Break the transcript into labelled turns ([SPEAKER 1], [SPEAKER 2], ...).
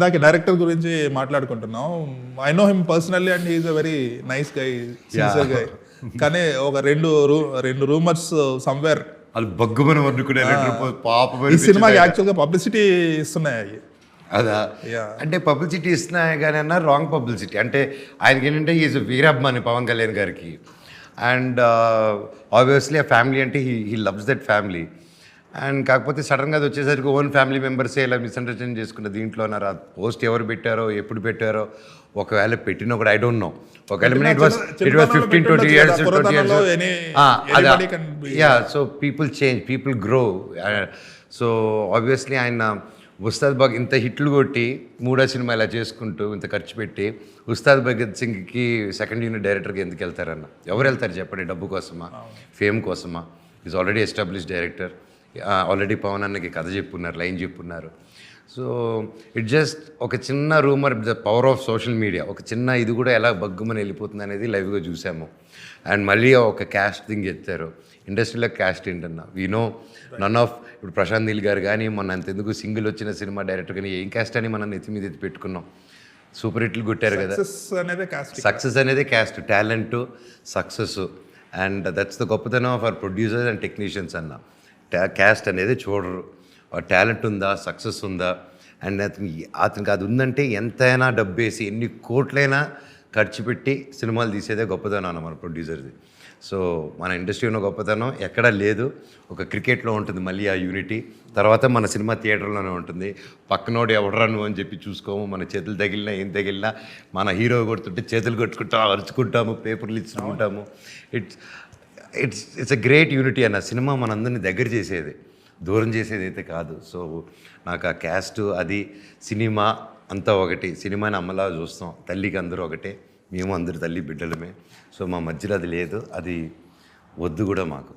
[SPEAKER 1] ఇందాక డైరెక్టర్ గురించి మాట్లాడుకుంటున్నాం. I know him personally and is a very nice guy sincere guy కానీ ఒక రెండు రెండు రూమర్స్ సమ్వేర్
[SPEAKER 2] వాళ్ళు బగ్గుమని వండుకునే పాపం
[SPEAKER 1] ఈ సినిమాకి యాక్చువల్గా పబ్లిసిటీ ఇస్తున్నాయి అవి.
[SPEAKER 2] అదా. అంటే పబ్లిసిటీ ఇస్తున్నాయి కానీ అన్న రాంగ్ పబ్లిసిటీ అంటే ఆయనకి ఏంటంటే ఈజ్ వీరాభిమాని పవన్ కళ్యాణ్ గారికి. అండ్ ఆబ్వియస్లీ ఆ ఫ్యామిలీ అంటే he he loves that family and కాకపోతే సడన్గా అది వచ్చేసరికి ఓన్ ఫ్యామిలీ మెంబర్సే ఇలా మిస్అండర్స్టాండింగ్ చేసుకున్న దీంట్లో నా పోస్ట్ ఎవరు పెట్టారో ఎప్పుడు పెట్టారో ఒకవేళ పెట్టినా కూడా ఐ డోంట్ నో. ఒకవేళ ఇట్ వాస్ ఇట్ వాస్
[SPEAKER 1] చిన్నతనంలో
[SPEAKER 2] fifteen twenty years twenty years yeah so people change people grow so obviously ఆయన ఉస్తాద్ భగత్ ఇంత హిట్లు కొట్టి మూడో సినిమా ఇలా చేసుకుంటూ ఇంత ఖర్చు పెట్టి ఉస్తాద్ భగత్ సింగ్కి సెకండ్ యూనిట్ డైరెక్టర్కి ఎందుకు వెళ్తారన్న? ఎవరు వెళ్తారు చెప్పండి డబ్బు కోసమా? ఫేమ్ కోసమా? Is already establish director already Pawan అన్నకి కథ చెప్పున్నారు లైన్ చెప్పున్నారు. సో ఇట్ జస్ట్ ఒక చిన్న rumour the power of social media ఒక చిన్న ఇది కూడా ఎలా బగ్గుమని వెళ్ళిపోతుంది అనేది లైవ్గా చూసాము. అండ్ మళ్ళీ ఒక క్యాస్ట్ థింగ్ ఎత్తారు ఇండస్ట్రీలో క్యాస్ట్ ఏంటన్నా? వీ నో నన్ ఆఫ్ ఇప్పుడు ప్రశాంత్ నీల్ గారు కానీ మొన్న అంతెందుకు సింగిల్ వచ్చిన సినిమా డైరెక్టర్ కానీ ఏం క్యాస్ట్ అని మనం నెత్తి మీద ఎత్తి పెట్టుకున్నాం. సూపర్ హిట్లు కొట్టారు కదా.
[SPEAKER 1] సక్సెస్ అనేది కాస్ట్
[SPEAKER 2] సక్సెస్ అనేది caste talent success and that's the గొప్పతనం of our producers and technicians అన్న. క్యాస్ట్ అనేది చూడరు. టాలెంట్ ఉందా సక్సెస్ ఉందా అండ్ అతని అతనికి అది ఉందంటే ఎంతైనా డబ్బేసి ఎన్ని కోట్లైనా ఖర్చు పెట్టి సినిమాలు తీసేదే గొప్పదనం మన ప్రొడ్యూసర్ది సో మన ఇండస్ట్రీ ఉన్న గొప్పతనం ఎక్కడా లేదు. ఒక క్రికెట్లో ఉంటుంది మళ్ళీ ఆ యూనిటీ తర్వాత మన సినిమా థియేటర్లోనే ఉంటుంది. పక్కనోడు ఎవడరా నువ్వు అని చెప్పి చూసుకోము. మన చేతులు తగిలినా ఏం తగిలినా మన హీరో కొడుతుంటే చేతులు కొట్టుకుంటాం అరుచుకుంటాము పేపర్లు ఇచ్చుకుంటాము. It's it's it's a great unity అన్న సినిమా మనందరినీ దగ్గర చేసేది. దూరం చేసేది అయితే కాదు. సో నాకు ఆ క్యాస్ట్ అది సినిమా అంతా ఒకటి సినిమాని అమ్మలా చూస్తాం. తల్లికి అందరూ ఒకటే మేము అందరు తల్లి బిడ్డలమే. సో మా మధ్యలో అది లేదు. అది వద్దు కూడా మాకు.